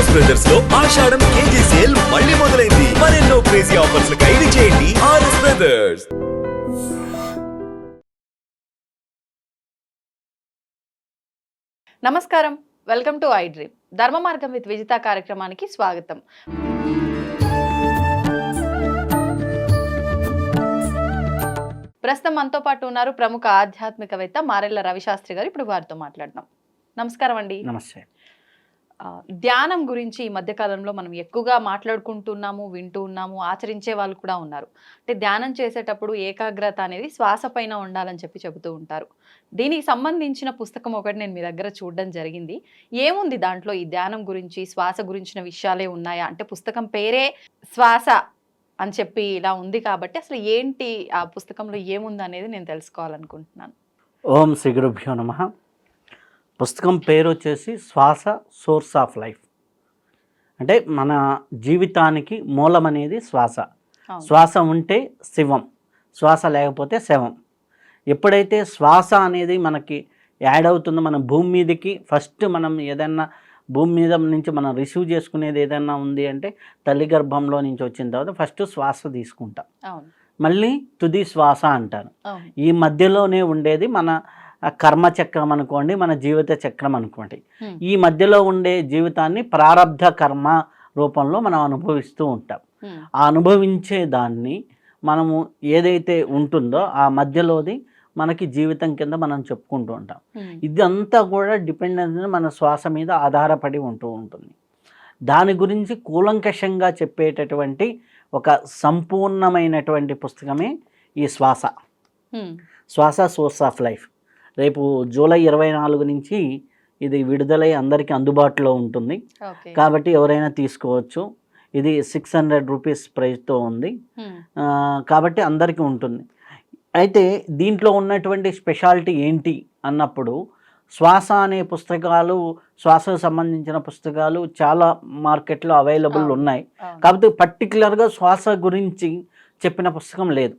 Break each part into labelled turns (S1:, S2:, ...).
S1: RS బ్రదర్స్లో ఆషాఢం కేజీ సేల్ మళ్ళీ మొదలైంది. మరెన్నో క్రేజీ ఆఫర్స్ ఖైదీ చేయండి ఆర్ఎస్ బ్రదర్స్
S2: నమస్కారం. Welcome to I dream Dharma Margam with Vijitha కార్యక్రమానికి స్వాగతం. ప్రస్తుతం మనతో పాటు ఉన్నారు ప్రముఖ ఆధ్యాత్మికవేత్త మారెల్ల రవిశాస్త్రి గారు. ఇప్పుడు వారితో మాట్లాడదాం. నమస్కారం అండి.
S3: నమస్తే.
S2: ధ్యానం గురించి ఈ మధ్య కాలంలో మనం ఎక్కువగా మాట్లాడుకుంటున్నాము వింటూ ఉన్నాము ఆచరించే వాళ్ళు కూడా ఉన్నారు. అంటే ధ్యానం చేసేటప్పుడు ఏకాగ్రత అనేది శ్వాస పైన ఉండాలని చెప్పి చెబుతూ ఉంటారు. దీనికి సంబంధించిన పుస్తకం ఒకటి నేను మీ దగ్గర చూడడం జరిగింది. ఏముంది దాంట్లో? ఈ ధ్యానం గురించి శ్వాస గురించిన విషయాలే ఉన్నాయా? అంటే పుస్తకం పేరే శ్వాస అని చెప్పి ఇలా ఉంది కాబట్టి అసలు ఏంటి ఆ పుస్తకంలో ఏముంది అనేది నేను తెలుసుకోవాలనుకుంటున్నాను.
S3: ఓం శ్రీ గురుభ్యో నమ. పుస్తకం పేరు వచ్చేసి శ్వాస సోర్స్ ఆఫ్ లైఫ్. అంటే మన జీవితానికి మూలం అనేది శ్వాస. శ్వాస ఉంటే శివం శ్వాస లేకపోతే శవం. ఎప్పుడైతే శ్వాస అనేది మనకి యాడ్ అవుతుందో మన భూమి మీదకి ఫస్ట్ మనం ఏదైనా భూమి మీద నుంచి మనం రిసీవ్ చేసుకునేది ఏదైనా ఉంది అంటే తల్లి గర్భంలో నుంచి వచ్చిన తర్వాత ఫస్ట్ శ్వాస తీసుకుంటాం. మళ్ళీ తుది శ్వాస అంటారు. ఈ మధ్యలోనే ఉండేది మన ఆ కర్మ చక్రం అనుకోండి మన జీవిత చక్రం అనుకోండి. ఈ మధ్యలో ఉండే జీవితాన్ని ప్రారంధ కర్మ రూపంలో మనం అనుభవిస్తూ ఉంటాం. ఆ అనుభవించే దాన్ని మనము ఏదైతే ఉంటుందో ఆ మధ్యలోది మనకి జీవితం కింద మనం చెప్పుకుంటూ ఉంటాం. ఇదంతా కూడా డిపెండెన్స్ మన శ్వాస మీద ఆధారపడి ఉంటూ ఉంటుంది. దాని గురించి కూలంకషంగా చెప్పేటటువంటి ఒక సంపూర్ణమైనటువంటి పుస్తకమే ఈ Swasa. Swasa source of life. రేపు జూలై ఇరవై నాలుగు నుంచి ఇది విడుదలై అందరికీ అందుబాటులో ఉంటుంది. కాబట్టి ఎవరైనా తీసుకోవచ్చు. ఇది సిక్స్ హండ్రెడ్ రూపీస్ ప్రైస్తో ఉంది. కాబట్టి అందరికీ ఉంటుంది. అయితే దీంట్లో ఉన్నటువంటి స్పెషాలిటీ ఏంటి అన్నప్పుడు శ్వాస అనే పుస్తకాలు శ్వాసకు సంబంధించిన పుస్తకాలు చాలా మార్కెట్లో అవైలబుల్. ఉన్నాయి. కాకపోతే పర్టికులర్గా శ్వాస గురించి చెప్పిన పుస్తకం లేదు.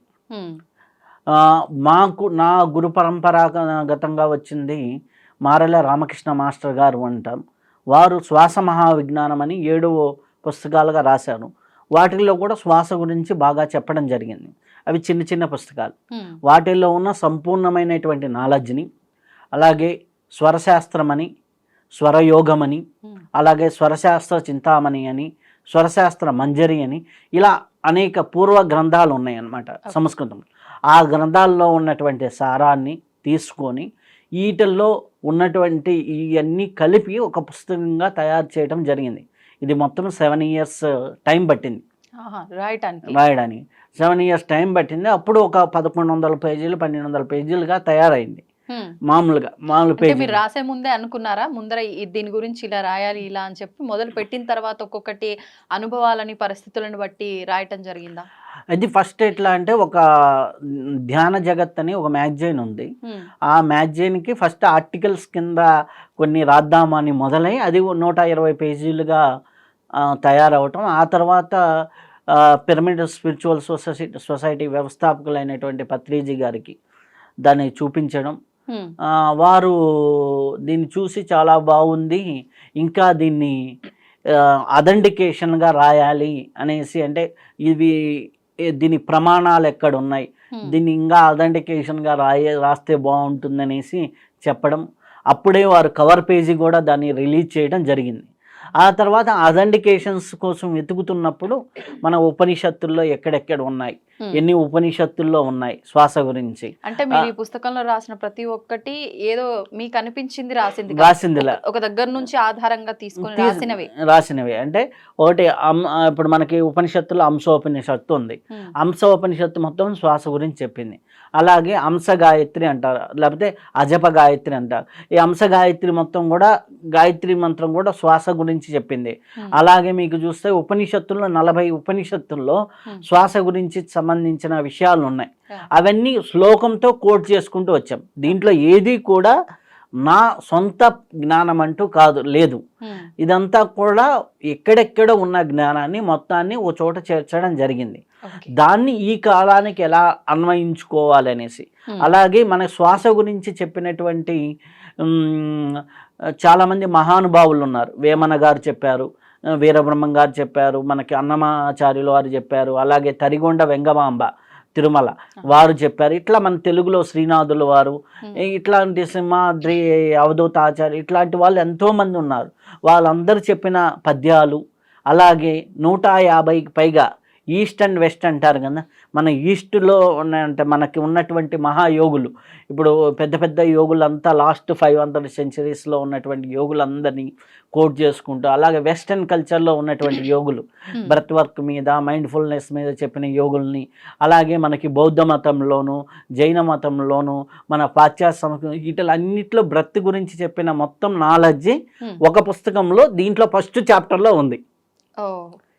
S3: మాకు నా గురు పరంపరాగతంగా వచ్చింది మారెల రామకృష్ణ మాస్టర్ గారు అంటాం. వారు శ్వాస మహావిజ్ఞానం అని ఏడు పుస్తకాలుగా రాశారు. వాటిల్లో కూడా శ్వాస గురించి బాగా చెప్పడం జరిగింది. అవి చిన్న చిన్న పుస్తకాలు. వాటిల్లో ఉన్న సంపూర్ణమైనటువంటి నాలెడ్జ్ని అలాగే స్వరశాస్త్రం అని స్వరయోగమని అలాగే స్వరశాస్త్ర చింతామణి అని స్వరశాస్త్ర మంజరి అని ఇలా అనేక పూర్వ గ్రంథాలు ఉన్నాయన్నమాట సంస్కృతం ఆ గ్రంథాల్లో ఉన్నటువంటి సారాన్ని తీసుకొని వీటిల్లో ఉన్నటువంటి ఇవన్నీ కలిపి ఒక పుస్తకంగా తయారు చేయడం జరిగింది. ఇది మొత్తం సెవెన్ ఇయర్స్ టైం పట్టింది.
S2: ఆహా, రాయటానికి.
S3: రాయడానికి. సెవెన్ ఇయర్స్ టైం పట్టింది. అప్పుడు ఒక పదకొండు వందల పేజీలు పన్నెండు వందల పేజీలుగా తయారైంది. మామూలుగా మామూలు
S2: మీరు రాసే ముందే అనుకున్నారా? ముందర దీని గురించి ఇలా రాయాలి ఇలా అని చెప్పి మొదలు పెట్టిన తర్వాత ఒక్కొక్కటి అనుభవాలని పరిస్థితులను బట్టి రాయటం జరిగిందా?
S3: అది ఫస్ట్ ఎట్లా అంటే ఒక ధ్యాన జగత్ అని ఒక మ్యాగజైన్ ఉంది. ఆ మ్యాగజైన్కి ఫస్ట్ ఆర్టికల్స్ కింద కొన్ని రాద్దామని మొదలై అది నూట ఇరవై పేజీలుగా తయారవటం. ఆ తర్వాత పిరమిడ్ స్పిరిచువల్ సొసైటీ సొసైటీ వ్యవస్థాపకులైనటువంటి పత్రిజీ గారికి దాన్ని చూపించడం. వారు దీన్ని చూసి చాలా బాగుంది. ఇంకా దీన్ని అథెంటికేషన్గా రాయాలి అనేసి అంటే ఇవి దీని ప్రమాణాలు ఎక్కడ ఉన్నాయి
S2: ఉమ్,
S3: దీన్ని ఇంకా అథెంటికేషన్గా రాయే రాస్తే బాగుంటుంది అనేసి చెప్పడం. అప్పుడే వారు కవర్ పేజీ కూడా దాన్ని రిలీజ్ చేయడం జరిగింది. ఆ తర్వాత అథెంటికేషన్స్ కోసం వెతుకుతున్నప్పుడు మన ఉపనిషత్తుల్లో ఎక్కడెక్కడ ఉన్నాయి. ఎన్ని ఉపనిషత్తుల్లో ఉన్నాయి శ్వాస గురించి?
S2: అంటే మీరు ఈ పుస్తకంలో రాసిన ప్రతి ఒక్కటి ఏదో మీకు అనిపించింది రాసింది కాదు.
S3: రాసిందిలా.
S2: ఒక దగ్గర నుంచి ఆధారంగా తీసుకొని
S3: తీసి-
S2: రాసినవి.
S3: రాసినవి. అంటే ఒకటి ఇప్పుడు మనకి ఉపనిషత్తులో అంశోపనిషత్తు ఉంది.
S2: ఉమ్,
S3: అంశ ఉపనిషత్తు మొత్తం శ్వాస గురించి చెప్పింది. అలాగే అంశ గాయత్రి అంటారు. లేకపోతే అజప గాయత్రి అంటారు. ఈ అంశ గాయత్రి మొత్తం కూడా గాయత్రి మంత్రం కూడా శ్వాస గురించి చెప్పింది. అలాగే మీకు చూస్తే ఉపనిషత్తుల్లో నలభై ఉపనిషత్తుల్లో శ్వాస గురించి సంబంధించిన విషయాలు ఉన్నాయి. అవన్నీ శ్లోకంతో కోట్ చేసుకుంటూ వచ్చాం. దీంట్లో ఏది కూడా నా సొంత జ్ఞానం అంటూ కాదు లేదు. ఇదంతా కూడా ఎక్కడెక్కడ ఉన్న జ్ఞానాన్ని మొత్తాన్ని ఓ చోట చేర్చడం జరిగింది. దాన్ని ఈ కాలానికి ఎలా అన్వయించుకోవాలి అనేసి అలాగే మన శ్వాస గురించి చెప్పినటువంటి చాలామంది మహానుభావులు ఉన్నారు. వేమన గారు చెప్పారు వీరబ్రహ్మం గారు చెప్పారు మనకి అన్నమాచార్యులు వారు చెప్పారు అలాగే తరిగొండ వెంగమాంబ. తిరుమల. వారు చెప్పారు ఇట్లా మన తెలుగులో శ్రీనాథుల వారు. ఇట్లాంటి సింహాద్రి అవధూత ఆచార్య ఇట్లాంటి వాళ్ళు ఎంతోమంది ఉన్నారు. వాళ్ళందరూ చెప్పిన పద్యాలు అలాగే నూట యాభైకి పైగా ఈస్ట్ అండ్ వెస్ట్ అంటారు కదా. మన ఈస్ట్లో ఉన్న అంటే మనకి ఉన్నటువంటి మహాయోగులు. ఇప్పుడు పెద్ద పెద్ద యోగులంతా లాస్ట్ ఫైవ్ హండ్రెడ్ సెంచరీస్లో ఉన్నటువంటి యోగులందరినీ కోట్ చేసుకుంటూ అలాగే వెస్టర్న్ కల్చర్లో ఉన్నటువంటి యోగులు.
S2: Hmm.
S3: బ్రత్ వర్క్ మీద మైండ్ఫుల్నెస్ మీద చెప్పిన యోగుల్ని అలాగే మనకి బౌద్ధ మతంలోను జైన మతంలోను మన పాశ్చాత్య సంస్కృతి వీటిలన్నిట్లో బ్రత్ గురించి చెప్పిన మొత్తం నాలెడ్జి
S2: Hmm.
S3: ఒక పుస్తకంలో దీంట్లో ఫస్ట్ చాప్టర్లో ఉంది.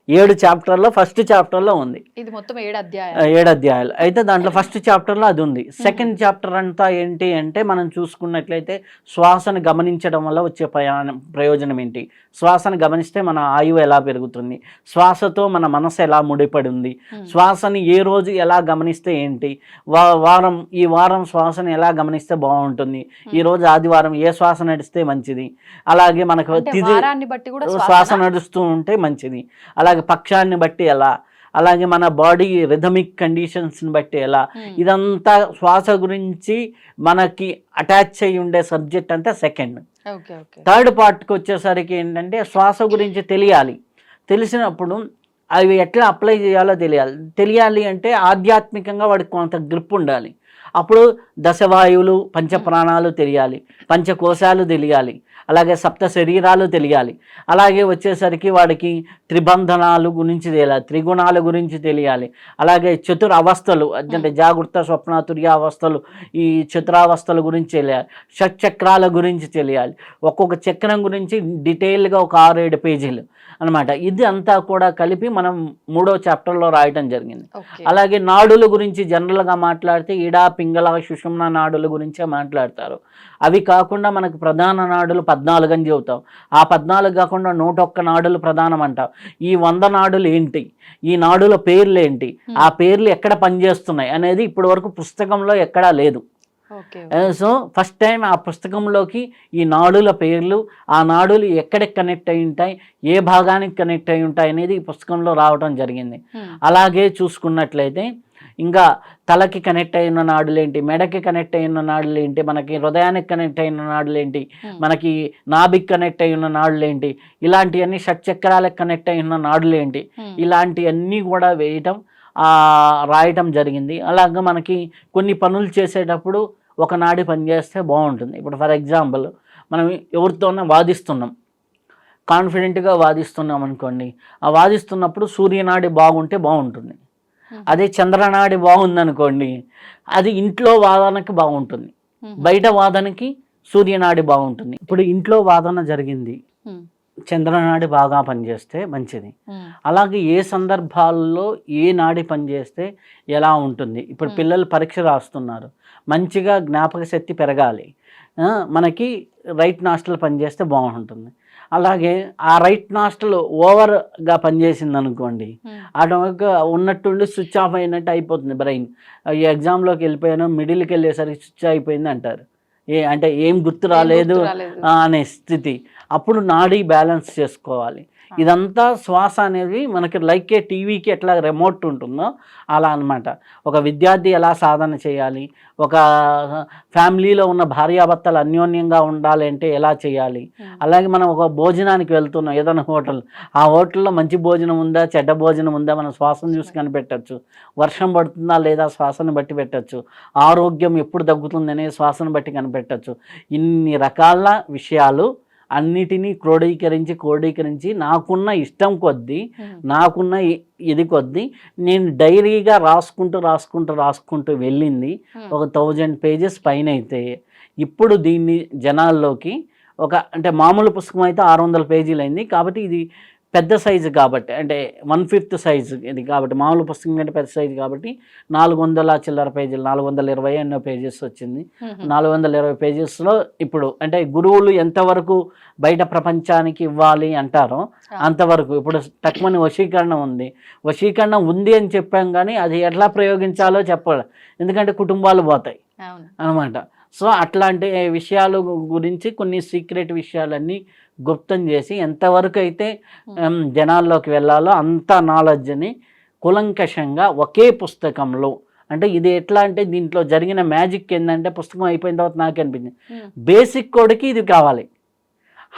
S3: ఏడు చాప్టర్లో ఫస్ట్ చాప్టర్లో ఉంది.
S2: ఇది మొత్తం ఏడు అధ్యాయం
S3: ఆ, ఏడు అధ్యాయాలు. అయితే దాంట్లో ఫస్ట్ చాప్టర్లో అది ఉంది. సెకండ్ చాప్టర్ అంతా ఏంటి అంటే మనం చూసుకున్నట్లయితే శ్వాసను గమనించడం వల్ల వచ్చే ప్రయాణం ప్రయోజనం ఏంటి? శ్వాసను గమనిస్తే మన ఆయువు ఎలా పెరుగుతుంది? శ్వాసతో మన మనసు ఎలా ముడిపడి ఉంది. శ్వాసని ఏ రోజు ఎలా గమనిస్తే ఏంటి? వా వారం ఈ వారం శ్వాసను ఎలా గమనిస్తే బాగుంటుంది? ఈ రోజు ఆదివారం ఏ శ్వాస నడిస్తే మంచిది? అలాగే మనకు శ్వాస? నడుస్తూ ఉంటే మంచిది. అలాగే పక్షాన్ని బట్టి ఎలా? అలాగే మన బాడీ రిథమిక్ కండిషన్స్ని బట్టి ఎలా. ఇదంతా శ్వాస గురించి మనకి అటాచ్ అయి ఉండే సబ్జెక్ట్ అంతా సెకండ్. థర్డ్ పార్ట్కి వచ్చేసరికి ఏంటంటే శ్వాస గురించి తెలియాలి. తెలిసినప్పుడు అవి ఎట్లా అప్లై చేయాలో తెలియాలి. తెలియాలి అంటే ఆధ్యాత్మికంగా వాడికి కొంత గ్రిప్ ఉండాలి. అప్పుడు దశవాయువులు పంచప్రాణాలు తెలియాలి. పంచకోశాలు తెలియాలి. అలాగే సప్త శరీరాలు తెలియాలి. అలాగే వచ్చేసరికి వాడికి త్రిబంధనాలు గురించి తెలియాలి త్రిగుణాల గురించి తెలియాలి. అలాగే చతుర్ అవస్థలు అంటే జాగృత స్వప్న తుర్య అవస్థలు ఈ చతురావస్థల గురించి తెలియాలి. షట్చక్రాల గురించి తెలియాలి. ఒక్కొక్క చక్రం గురించి డీటెయిల్గా ఒక ఆరు ఏడు పేజీలు అనమాట ఇది అంతా కూడా కలిపి మనం మూడో చాప్టర్లో రాయటం జరిగింది. అలాగే నాడుల గురించి జనరల్గా మాట్లాడితే ఇడా పింగళ సుషుమ్న నాడుల గురించే మాట్లాడతారు. అవి కాకుండా మనకు ప్రధాన నాడులు పద్నాలుగు అని చెబుతాం. ఆ పద్నాలుగు కాకుండా నూట ఒక్క నాడులు ప్రధానం అంటాం ఈ వంద నాడులు ఏంటి? ఈ నాడుల పేర్లు ఏంటి ఆ పేర్లు ఎక్కడ పనిచేస్తున్నాయి అనేది ఇప్పటి వరకు పుస్తకంలో ఎక్కడా లేదు. సో ఫస్ట్ టైం ఆ పుస్తకంలోకి ఈ నాడుల పేర్లు ఆ నాడులు ఎక్కడికి కనెక్ట్ అయి ఉంటాయి ఏ భాగానికి కనెక్ట్ అయి ఉంటాయి అనేది ఈ పుస్తకంలో రావడం జరిగింది. అలాగే చూసుకున్నట్లయితే ఇంకా తలకి కనెక్ట్ అయిన నాడులేంటి మెడకి కనెక్ట్ అయిన నాడులేంటి మనకి హృదయానికి కనెక్ట్ అయిన నాడులేంటి
S2: Hmm.
S3: మనకి నాభికి కనెక్ట్ అయిన నాడులేంటి ఇలాంటివన్నీ షట్చక్రాలకు కనెక్ట్ అయిన నాడులేంటి
S2: Hmm.
S3: ఇలాంటివన్నీ కూడా వేయటం ఆ, రాయటం జరిగింది అలాగే మనకి కొన్ని పనులు చేసేటప్పుడు ఒక నాడి పనిచేస్తే బాగుంటుంది ఇప్పుడు ఫర్ ఎగ్జాంపుల్ మనం ఎవరితోనే వాదిస్తున్నాం కాన్ఫిడెంట్గా వాదిస్తున్నాం అనుకోండి ఆ వాదిస్తున్నప్పుడు సూర్యనాడి బాగుంటే బాగుంటుంది. అదే చంద్రనాడి బాగుందనుకోండి అది ఇంట్లో వాదనకి బాగుంటుంది. బయట వాదనకి సూర్యనాడి బాగుంటుంది ఇప్పుడు ఇంట్లో వాదన జరిగింది. చంద్రనాడి బాగా పనిచేస్తే మంచిది. అలాగే ఏ సందర్భాల్లో ఏ నాడి పనిచేస్తే ఎలా ఉంటుంది ఇప్పుడు. పిల్లలు పరీక్ష రాస్తున్నారు మంచిగా జ్ఞాపక శక్తి పెరగాలి మనకి రైట్ నాస్టల్ పనిచేస్తే బాగుంటుంది అలాగే ఆ రైట్ నాస్టల్ ఓవర్గా పనిచేసింది అనుకోండి
S2: Hmm.
S3: ఆటోమేటిక్గా ఉన్నట్టుండి స్విచ్ ఆఫ్ అయినట్టు అయిపోతుంది బ్రెయిన్. ఈ ఎగ్జామ్లోకి వెళ్ళిపోయాను మిడిల్కి వెళ్ళేసరికి స్విచ్ అయిపోయింది అంటారు. ఏ అంటే ఏం గుర్తు రాలేదు అనే స్థితి. అప్పుడు నాడీ బ్యాలెన్స్ చేసుకోవాలి. ఇదంతా శ్వాస అనేది మనకి లైక్ ఏ టీవీకి ఎట్లా రిమోట్ ఉంటుందో అలా అన్నమాట. ఒక విద్యార్థి ఎలా సాధన చేయాలి? ఒక ఫ్యామిలీలో ఉన్న భార్యాభర్తలు అన్యోన్యంగా ఉండాలి అంటే ఎలా చేయాలి. అలాగే మనం ఒక భోజనానికి వెళ్తున్నాం ఏదైనా హోటల్. ఆ హోటల్లో మంచి భోజనం ఉందా చెడ్డ భోజనం ఉందా? మనం శ్వాసను చూసి కనిపెట్టచ్చు. వర్షం పడుతుందా లేదా? శ్వాసను బట్టి పెట్టచ్చు. ఆరోగ్యం ఎప్పుడు తగ్గుతుందనే శ్వాసను బట్టి కనిపెట్టచ్చు. ఇన్ని రకాల విషయాలు అన్నిటినీ క్రోడీకరించి క్రోడీకరించి నాకున్న ఇష్టం కొద్దీ. నాకున్న ఇది కొద్దీ నేను డైరీగా రాసుకుంటూ రాసుకుంటూ రాసుకుంటూ వెళ్ళింది. ఒక థౌజండ్ పేజెస్ పైన అయితే ఇప్పుడు దీన్ని జనాల్లోకి ఒక అంటే మామూలు పుస్తకం అయితే ఆరు వందల పేజీలు అయింది కాబట్టి ఇది పెద్ద సైజు కాబట్టి అంటే వన్ ఫిఫ్త్ సైజు ఇది కాబట్టి మామూలు పుస్తకం కంటే పెద్ద సైజు కాబట్టి నాలుగు వందల చిల్లర పేజీలు నాలుగు వందల ఇరవై ఎన్నో పేజెస్ వచ్చింది. నాలుగు వందల ఇరవై పేజెస్లో ఇప్పుడు అంటే గురువులు ఎంతవరకు బయట ప్రపంచానికి ఇవ్వాలి అంటారో అంతవరకు. ఇప్పుడు తక్కువని వశీకరణ ఉంది. వశీకరణ ఉంది అని చెప్పాం కానీ అది ఎట్లా ప్రయోగించాలో చెప్పాలి. ఎందుకంటే కుటుంబాలు పోతాయి అనమాట సో అట్లాంటి విషయాలు గురించి కొన్ని సీక్రెట్ విషయాలన్నీ గుప్తం చేసి ఎంతవరకు అయితే జనాల్లోకి వెళ్ళాలో అంత నాలెడ్జ్ని కులంకషంగా ఒకే పుస్తకంలో అంటే ఇది ఎట్లా అంటే దీంట్లో జరిగిన మ్యాజిక్ ఏంటంటే పుస్తకం అయిపోయిన తర్వాత నాకు అనిపించింది. బేసిక్ కోడ్కి ఇది కావాలి.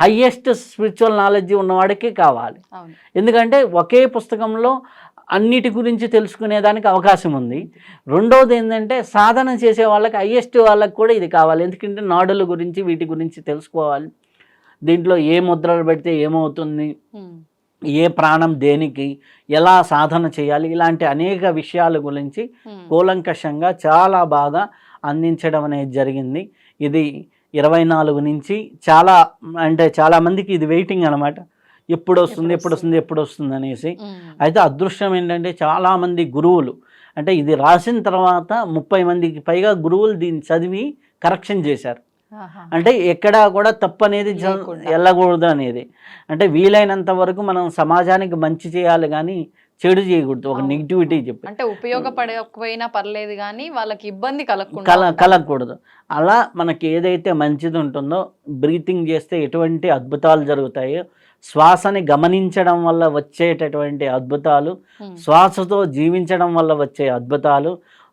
S3: హయ్యెస్ట్ స్పిరిచువల్ నాలెడ్జ్ ఉన్నవాడికి కావాలి. ఎందుకంటే ఒకే పుస్తకంలో అన్నిటి గురించి తెలుసుకునేదానికి అవకాశం ఉంది. రెండోది ఏంటంటే సాధన చేసే వాళ్ళకి హయ్యెస్ట్ వాళ్ళకి కూడా ఇది కావాలి. ఎందుకంటే నాడుల గురించి వీటి గురించి తెలుసుకోవాలి. దీంట్లో ఏ ముద్రలు పెడితే ఏమవుతుంది? ఏ ప్రాణం దేనికి? ఎలా సాధన చేయాలి? ఇలాంటి అనేక విషయాల గురించి కూలంకషంగా చాలా బాగా అందించడం అనేది జరిగింది. ఇది ఇరవై నాలుగు నుంచి చాలా అంటే చాలా మందికి ఇది వెయిటింగ్ అనమాట. ఎప్పుడు వస్తుంది ఎప్పుడు వస్తుంది ఎప్పుడు వస్తుంది అనేసి అయితే అదృష్టం ఏంటంటే చాలామంది గురువులు అంటే ఇది రాసిన తర్వాత ముప్పై మందికి పైగా గురువులు దీన్ని చదివి కరెక్షన్ చేశారు. అంటే ఎక్కడా కూడా తప్పు అనేది. వెళ్ళకూడదు అనేది. అంటే వీలైనంత వరకు మనం సమాజానికి మంచి చేయాలి కానీ చెడు చేయకూడదు ఒక. నెగిటివిటీ చెప్పి
S2: అంటే ఉపయోగపడకపోయినా పర్లేదు కానీ వాళ్ళకి ఇబ్బంది కలగకుండా.
S3: కలగకూడదు అలా మనకి ఏదైతే మంచిది ఉంటుందో బ్రీతింగ్ చేస్తే ఎటువంటి అద్భుతాలు జరుగుతాయో శ్వాసని గమనించడం వల్ల వచ్చేటటువంటి అద్భుతాలు శ్వాసతో జీవించడం వల్ల వచ్చే అద్భుతాలు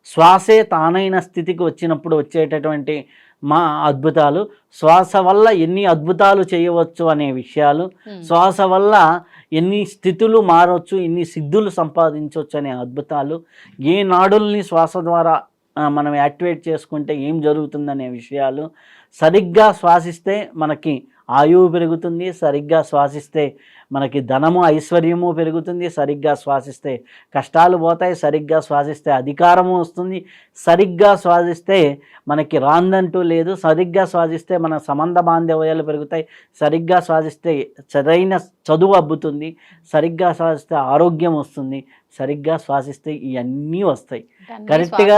S3: శ్వాసే తానైన స్థితికి వచ్చినప్పుడు వచ్చేటటువంటి మా అద్భుతాలు. శ్వాస వల్ల ఎన్ని అద్భుతాలు చేయవచ్చు అనే విషయాలు. శ్వాస వల్ల ఎన్ని స్థితులు మారవచ్చు ఎన్ని సిద్ధులు సంపాదించవచ్చు అనే అద్భుతాలు. ఏ నాడుల్ని శ్వాస ద్వారా మనం యాక్టివేట్ చేసుకుంటే ఏం జరుగుతుందనే విషయాలు. సరిగ్గా శ్వాసిస్తే మనకి ఆయువు పెరుగుతుంది. సరిగ్గా శ్వాసిస్తే మనకి ధనము ఐశ్వర్యము పెరుగుతుంది. సరిగ్గా శ్వాసిస్తే కష్టాలు పోతాయి. సరిగ్గా శ్వాసిస్తే అధికారము వస్తుంది. సరిగ్గా శ్వాసిస్తే మనకి రాందంటూ లేదు. సరిగ్గా శ్వాసిస్తే మన సంబంధ బాంధవ్యాలు పెరుగుతాయి. సరిగ్గా శ్వాసిస్తే సరైన చదువు అబ్బుతుంది. సరిగ్గా శ్వాసిస్తే ఆరోగ్యం వస్తుంది. సరిగ్గా శ్వాసిస్తే ఇవన్నీ వస్తాయి. కరెక్ట్గా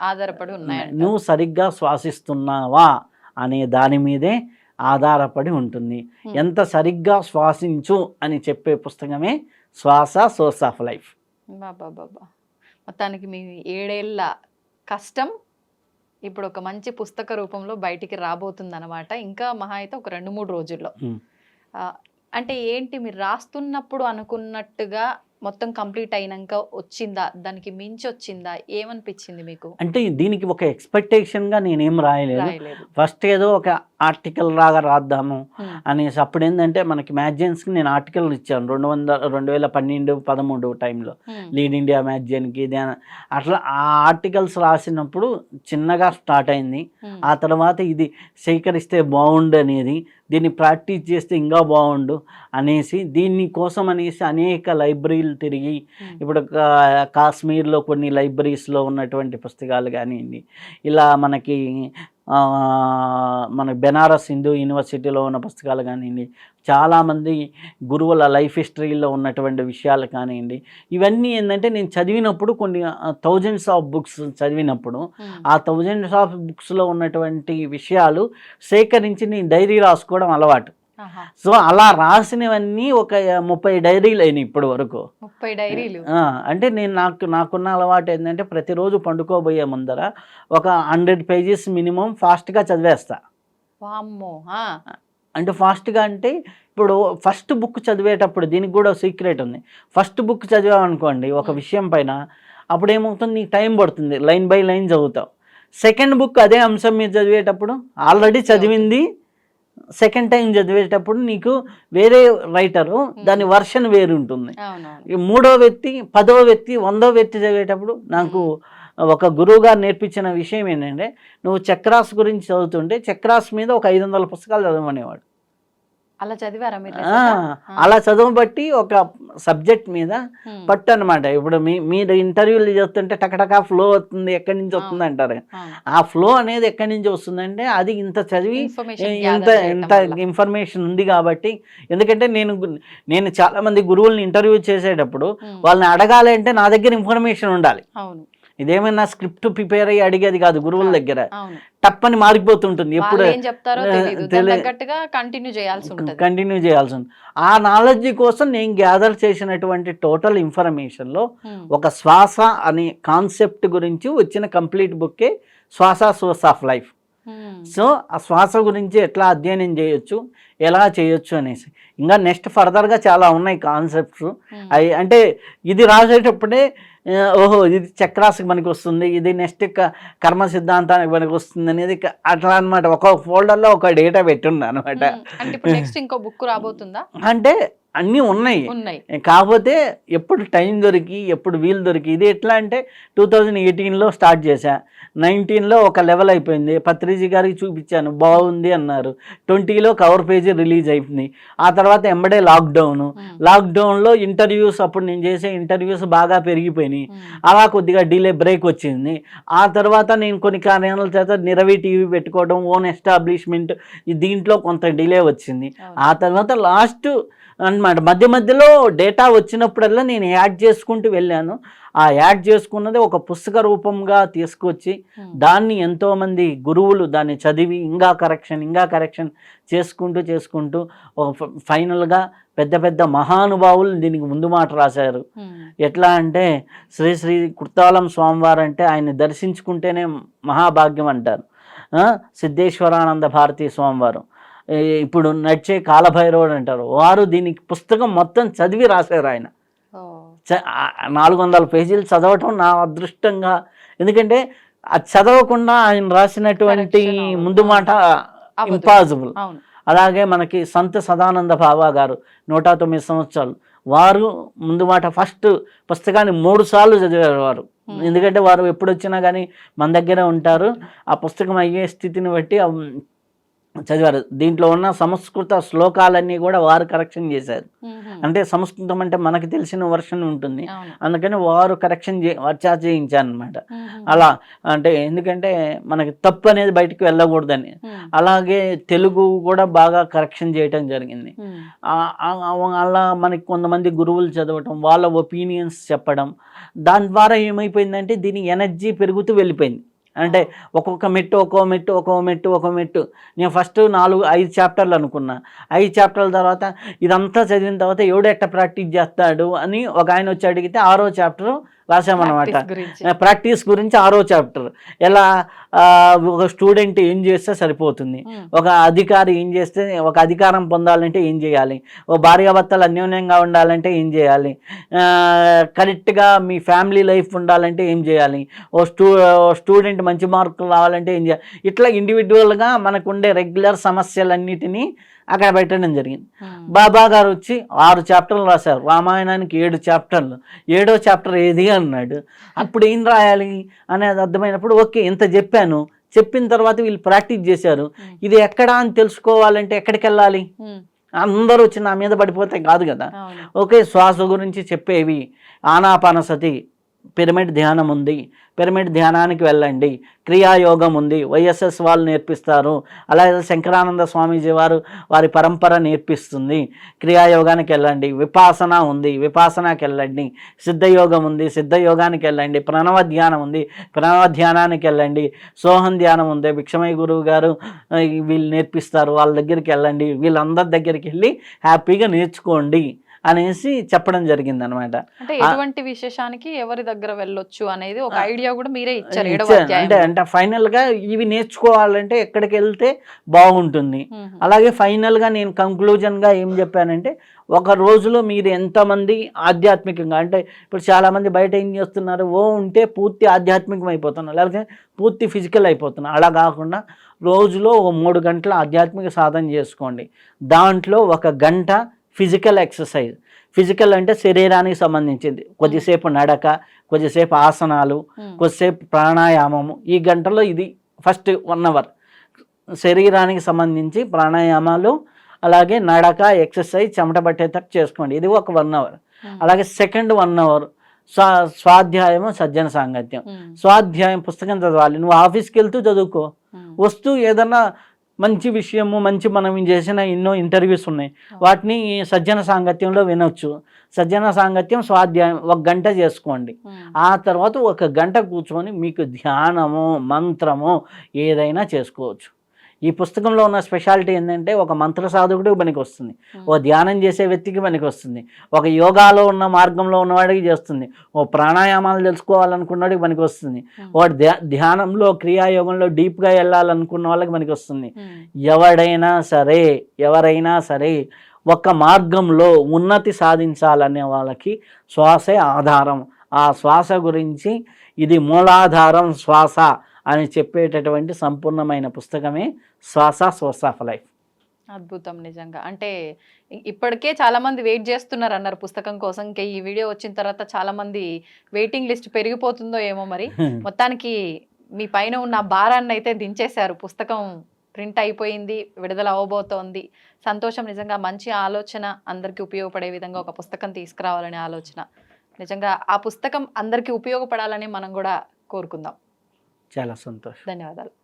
S2: ఆధారపడి ఉన్నాయంట.
S3: నువ్వు సరిగ్గా శ్వాసిస్తున్నావా అనే దాని మీదే ఆధారపడి ఉంటుంది. ఎంత సరిగ్గా శ్వాసించు అని చెప్పే పుస్తకమే శ్వాస సోర్స్ ఆఫ్ లైఫ్.
S2: బాబా బాబా మొత్తానికి మీ ఏడేళ్ళ కష్టం ఇప్పుడు ఒక మంచి పుస్తక రూపంలో బయటికి రాబోతుంది అనమాట ఇంకా మహా అయితే ఒక రెండు మూడు రోజుల్లో. అంటే ఏంటి మీరు రాస్తున్నప్పుడు అనుకున్నట్టుగా మొత్తం కంప్లీట్ అయినాక వచ్చిందా? దానికి మించి వచ్చిందా? ఏమనిపించింది మీకు?
S3: అంటే దీనికి ఒక ఎక్స్పెక్టేషన్గా నేనేం రాయలేదు. ఫస్ట్ ఏదో ఒక ఆర్టికల్ లాగా రాద్దాము. అనేసి అప్పుడు ఏంటంటే మనకి మ్యాగజైన్స్కి నేను ఆర్టికల్ ఇచ్చాను రెండు వందల రెండు వేల పన్నెండు పదమూడు టైంలో. లీడ్ ఇండియా మ్యాగజైన్కి. అట్లా ఆ ఆర్టికల్స్ రాసినప్పుడు చిన్నగా స్టార్ట్ అయింది. ఆ తర్వాత ఇది సేకరిస్తే బాగుండు అనేది దీన్ని ప్రాక్టీస్ చేస్తే ఇంకా బాగుండు అనేసి దీన్ని కోసం అనేసి అనేక లైబ్రరీలు తిరిగి. ఇప్పుడు కాశ్మీర్లో కొన్ని లైబ్రరీస్లో ఉన్నటువంటి పుస్తకాలు కానివ్వండి ఇలా మనకి మన బెనారస్ హిందూ యూనివర్సిటీలో ఉన్న పుస్తకాలు కానివ్వండి చాలామంది గురువుల లైఫ్ హిస్టరీలో ఉన్నటువంటి విషయాలు కానివ్వండి ఇవన్నీ ఏంటంటే నేను చదివినప్పుడు కొన్ని థౌజండ్స్ ఆఫ్ బుక్స్ చదివినప్పుడు. ఆ థౌజండ్స్ ఆఫ్ బుక్స్లో ఉన్నటువంటి విషయాలు సేకరించి నేను డైరీ రాసుకోవడం అలవాటు. సో అలా రాసినవన్నీ ఒక ముప్పై డైరీలు అయినాయి ఇప్పటి వరకు.
S2: ముప్పై డైరీలు.
S3: అంటే నేను నాకు నాకున్న అలవాటు ఏంటంటే ప్రతిరోజు పండుకోబోయే ముందర ఒక హండ్రెడ్ పేజెస్ మినిమం ఫాస్ట్గా చదివేస్తా. అంటే ఫాస్ట్గా అంటే ఇప్పుడు ఫస్ట్ బుక్ చదివేటప్పుడు దీనికి కూడా సీక్రెట్ ఉంది. ఫస్ట్ బుక్ చదివామనుకోండి ఒక. విషయం పైన అప్పుడు ఏమవుతుంది? నీకు టైం పడుతుంది. లైన్ బై లైన్ చదువుతావు. సెకండ్ బుక్ అదే అంశం మీద చదివేటప్పుడు ఆల్రెడీ చదివింది సెకండ్ టైం చదివేటప్పుడు నీకు వేరే రైటరు దాని వర్షన్ వేరు ఉంటుంది.
S2: అవునవును.
S3: ఈ మూడో వ్యక్తి పదో వ్యక్తి వందో వ్యక్తి చదివేటప్పుడు నాకు ఒక గురువు గారు నేర్పించిన విషయం ఏంటంటే నువ్వు చక్రాస్ గురించి చదువుతుంటే చక్రాస్ మీద ఒక ఐదు వందల పుస్తకాలు చదవమనేవాడు.
S2: అలా చదివారా మీరు
S3: అలా చదవబట్టి ఒక సబ్జెక్ట్ మీద. పట్టు అనమాట ఇప్పుడు మీ మీరు ఇంటర్వ్యూలు చేస్తుంటే టకటకా ఫ్లో వస్తుంది ఎక్కడి నుంచి వస్తుంది అంటారు. ఆ ఫ్లో అనేది ఎక్కడి నుంచి వస్తుందంటే అది ఇంత చదివి ఇంత ఇంత. ఇన్ఫర్మేషన్ ఉంది కాబట్టి ఎందుకంటే నేను నేను చాలా మంది గురువుల్ని ఇంటర్వ్యూ చేసేటప్పుడు. వాళ్ళని అడగాలి అంటే నా దగ్గర ఇన్ఫర్మేషన్ ఉండాలి
S2: అవును
S3: ఇదేమైనా స్క్రిప్ట్ ప్రిపేర్ అయ్యి అడిగేది కాదు గురువుల దగ్గర. టప్పని మారిపోతుంటుంది. ఎప్పుడు
S2: కంటిన్యూ చేయాల్సి ఉంటది.
S3: కంటిన్యూ చేయాల్సి ఉంది ఆ నాలెడ్జ్ కోసం నేను గ్యాదర్ చేసినటువంటి టోటల్ ఇన్ఫర్మేషన్లో
S2: Hmm.
S3: ఒక శ్వాస అనే కాన్సెప్ట్ గురించి వచ్చిన కంప్లీట్ బుక్కే శ్వాస సోర్స్ ఆఫ్ లైఫ్. సో ఆ శ్వాస గురించి ఎట్లా అధ్యయనం చేయొచ్చు? ఎలా చేయొచ్చు అనేసి. ఇంకా నెక్స్ట్ ఫర్దర్గా చాలా ఉన్నాయి కాన్సెప్ట్స్. అవి అంటే ఇది రాసేటప్పుడే ఓహో ఇది చక్రాసకి మనకి వస్తుంది ఇది నెక్స్ట్ కర్మ సిద్ధాంతానికి మనకి వస్తుంది అనేది అట్లా అనమాట ఒక ఫోల్డర్లో ఒక డేటా పెట్టుండ అనమాట.
S2: అంటే ఇంకో బుక్ రాబోతుందా
S3: అంటే అన్నీ ఉన్నాయి. కాకపోతే ఎప్పుడు టైం దొరికి ఎప్పుడు వీలు దొరికి ఇది ఎట్లా అంటే టూ థౌజండ్ ఎయిటీన్లో స్టార్ట్ చేశా. నైన్టీన్లో ఒక లెవెల్ అయిపోయింది. పత్రిజీ గారికి చూపించాను బాగుంది అన్నారు. ట్వంటీలో కవర్ పేజీ రిలీజ్ అయిపోయింది. ఆ తర్వాత ఎంబడే లాక్డౌన్. లాక్డౌన్లో ఇంటర్వ్యూస్ అప్పుడు నేను చేసే ఇంటర్వ్యూస్ బాగా పెరిగిపోయినాయి. అలా కొద్దిగా డిలే బ్రేక్ వచ్చింది. ఆ తర్వాత నేను కొన్ని కారణాల చేత నిరవి టీవీ పెట్టుకోవడం ఓన్ ఎస్టాబ్లిష్మెంట్ దీంట్లో కొంత డిలే వచ్చింది. ఆ తర్వాత లాస్ట్ అన్నమాట. మధ్య మధ్యలో డేటా వచ్చినప్పుడల్లా నేను యాడ్ చేసుకుంటూ వెళ్ళాను. ఆ యాడ్ చేసుకున్నది ఒక పుస్తక రూపంగా తీసుకొచ్చి. దాన్ని ఎంతోమంది గురువులు దాన్ని చదివి ఇంకా కరెక్షన్ ఇంకా కరెక్షన్ చేసుకుంటూ చేసుకుంటూ ఫైనల్గా పెద్ద పెద్ద మహానుభావులు దీనికి ముందు మాట రాశారు. ఎట్లా అంటే శ్రీ శ్రీ కుర్తాలం స్వామివారు అంటే ఆయన దర్శించుకుంటేనే మహాభాగ్యం అంటారు. సిద్ధేశ్వరానంద భారతీ స్వామివారు. ఇప్పుడు నడిచే కాలభైరవుడు అంటారు. వారు దీనికి పుస్తకం మొత్తం చదివి రాశారు ఆయన. నాలుగు వందల పేజీలు చదవటం నా అదృష్టంగా. ఎందుకంటే అది చదవకుండా ఆయన రాసినటువంటి. ముందు మాట. ఇంపాసిబుల్ అలాగే మనకి సంత సదానంద బాబా గారు నూట తొమ్మిది సంవత్సరాలు. వారు ముందు మాట ఫస్ట్ పుస్తకాన్ని మూడు సార్లు చదివారు వారు. ఎందుకంటే వారు ఎప్పుడు వచ్చినా కానీ మన దగ్గర ఉంటారు. ఆ పుస్తకం అయ్యే స్థితిని బట్టి చదివారు. దీంట్లో ఉన్న సంస్కృత శ్లోకాలన్నీ కూడా వారు కరెక్షన్ చేశారు. అంటే సంస్కృతం అంటే మనకి తెలిసిన వర్షన్ ఉంటుంది. అందుకని వారు కరెక్షన్ చే అనమాట. అలా అంటే ఎందుకంటే మనకి తప్పు అనేది బయటికి వెళ్ళకూడదని. అలాగే తెలుగు కూడా బాగా కరెక్షన్ చేయటం జరిగింది. అలా మనకి కొంతమంది గురువులు చదవటం వాళ్ళ ఒపీనియన్స్ చెప్పడం దాని ద్వారా ఏమైపోయిందంటే దీని ఎనర్జీ పెరుగుతూ వెళ్ళిపోయింది. అంటే ఒక్కొక్క మెట్టు ఒక్కో మెట్టు ఒక్కో మెట్టు ఒక్కో మెట్టు. నేను ఫస్ట్ నాలుగు ఐదు చాప్టర్లు అనుకున్నా. ఐదు చాప్టర్ల తర్వాత ఇదంతా చదివిన తర్వాత ఎవడు ప్రాక్టీస్ చేస్తాడు అని ఒక ఆయన వచ్చి అడిగితే ఆరో చాప్టర్ రాసామన్నమాట. ప్రాక్టీస్ గురించి. ఆరో చాప్టర్ ఎలా ఒక స్టూడెంట్ ఏం చేస్తే సరిపోతుంది.
S2: ఉమ్.
S3: ఒక అధికారి ఏం చేస్తే ఒక అధికారం పొందాలంటే ఏం చేయాలి? ఓ భార్యాభర్తలు అన్యోన్యంగా ఉండాలంటే ఏం చేయాలి? కరెక్ట్గా మీ ఫ్యామిలీ లైఫ్ ఉండాలంటే ఏం చేయాలి? ఓ స్టూ ఓ స్టూడెంట్ మంచి మార్కులు రావాలంటే ఏం చేయాలి? ఇట్లా ఇండివిజువల్గా మనకు ఉండే రెగ్యులర్ సమస్యలన్నిటినీ అక్కడ పెట్టడం జరిగింది. బాబా గారు వచ్చి ఆరు చాప్టర్లు రాశారు. రామాయణానికి ఏడు చాప్టర్లు. ఏడో చాప్టర్ ఏది అన్నాడు. అప్పుడు ఏం రాయాలి అనేది అర్థమైనప్పుడు ఓకే ఇంత చెప్పాను. చెప్పిన తర్వాత వీళ్ళు ప్రాక్టీస్ చేశారు. ఇది ఎక్కడ అని తెలుసుకోవాలంటే ఎక్కడికి వెళ్ళాలి. అందరూ వచ్చి నా మీద పడిపోతే కాదు కదా. ఓకే శ్వాస గురించి చెప్పేవి. ఆనాపానసతి. పిరమిడ్ ధ్యానం ఉంది. పిరమిడ్ ధ్యానానికి వెళ్ళండి. క్రియాయోగం ఉంది. వైఎస్ఎస్ వాళ్ళు నేర్పిస్తారు. అలాగే శంకరానంద స్వామీజీ వారు వారి పరంపర నేర్పిస్తుంది. క్రియాయోగానికి వెళ్ళండి. విపాసన ఉంది. విపాసనకి వెళ్ళండి. సిద్ధయోగం ఉంది. సిద్ధయోగానికి వెళ్ళండి. ప్రణవ ధ్యానం ఉంది. ప్రణవ ధ్యానానికి వెళ్ళండి. సోహం ధ్యానం ఉంది. భిక్షమయ్య గురువు గారు వీళ్ళు నేర్పిస్తారు. వాళ్ళ దగ్గరికి వెళ్ళండి. వీళ్ళందరి దగ్గరికి వెళ్ళి హ్యాపీగా నేర్చుకోండి. అనేసి చెప్పడం జరిగింది అనమాట
S2: అంటే ఎటువంటి విశేషానికి ఎవరి దగ్గర వెళ్ళొచ్చు అనేది ఒక ఐడియా కూడా మీరే ఇచ్చారు
S3: అంటే. అంటే final గా ఇవి నేర్చుకోవాలంటే ఎక్కడికి వెళ్తే బాగుంటుంది. అలాగే final గా నేను conclusion గా ఏం చెప్పానంటే ఒక రోజులో మీరు ఎంతమంది ఆధ్యాత్మికంగా అంటే ఇప్పుడు చాలామంది బయట ఏం చేస్తున్నారు? ఓ ఉంటే పూర్తి ఆధ్యాత్మికం అయిపోతున్నారు. లేకపోతే పూర్తి ఫిజికల్ అయిపోతున్నారు. అలా కాకుండా రోజులో ఒక మూడు గంటల ఆధ్యాత్మిక సాధన చేసుకోండి. దాంట్లో ఒక గంట ఫిజికల్ ఎక్సర్సైజ్. ఫిజికల్ అంటే శరీరానికి సంబంధించింది. కొద్దిసేపు నడక కొద్దిసేపు ఆసనాలు. కొద్దిసేపు ప్రాణాయామము. ఈ గంటలో ఇది ఫస్ట్ వన్ అవర్. శరీరానికి సంబంధించి ప్రాణాయామాలు అలాగే నడక ఎక్సర్సైజ్ చెమట పట్టేటట్టు చేసుకోండి. ఇది ఒక వన్ అవర్. అలాగే సెకండ్ వన్ అవర్ స్వా స్వాధ్యాయము సజ్జన సాంగత్యం. స్వాధ్యాయం పుస్తకం చదవాలి. నువ్వు ఆఫీస్కి వెళ్తూ చదువుకో. వస్తూ ఏదన్నా మంచి విషయము మంచి మనం చేసిన ఎన్నో ఇంటర్వ్యూస్ ఉన్నాయి. వాటిని సజ్జన సాంగత్యంలో వినొచ్చు. సజ్జన సాంగత్యం స్వాధ్యాయం ఒక గంట చేసుకోండి. ఆ తర్వాత ఒక గంట కూర్చొని మీకు ధ్యానము మంత్రము ఏదైనా చేసుకోవచ్చు. ఈ పుస్తకంలో ఉన్న స్పెషాలిటీ ఏంటంటే ఒక మంత్ర సాధకుడికి పనికి వస్తుంది. ఓ ధ్యానం చేసే వ్యక్తికి పనికి వస్తుంది. ఒక యోగాలో ఉన్న మార్గంలో ఉన్నవాడికి చేస్తుంది. ఓ ప్రాణాయామాలు తెలుసుకోవాలనుకున్నవాడికి పనికి వస్తుంది. ధ్యా ధ్యానంలో క్రియాయోగంలో డీప్గా వెళ్ళాలనుకున్న వాళ్ళకి పనికి వస్తుంది. ఎవడైనా సరే ఎవరైనా సరే ఒక మార్గంలో ఉన్నతి సాధించాలనే వాళ్ళకి శ్వాసే ఆధారం. ఆ శ్వాస గురించి ఇది మూలాధారం శ్వాస అని చెప్పేటటువంటి సంపూర్ణమైన పుస్తకమే శ్వాస సోర్స్ ఆఫ్ లైఫ్.
S2: అద్భుతం నిజంగా. అంటే ఇప్పటికే చాలా మంది వెయిట్ చేస్తున్నారు అన్నారు పుస్తకం కోసం. ఇంకా ఈ వీడియో వచ్చిన తర్వాత చాలా మంది వెయిటింగ్ లిస్ట్ పెరిగిపోతుందో ఏమో మరి. మొత్తానికి మీ పైన ఉన్న భారాన్ని అయితే దించేశారు. పుస్తకం ప్రింట్ అయిపోయింది విడుదల అవ్వబోతోంది సంతోషం నిజంగా మంచి ఆలోచన. అందరికీ ఉపయోగపడే విధంగా ఒక పుస్తకం తీసుకురావాలనే ఆలోచన. నిజంగా ఆ పుస్తకం అందరికీ ఉపయోగపడాలని మనం కూడా కోరుకుందాం.
S3: చాలా సంతోషం.
S2: ధన్యవాదాలు.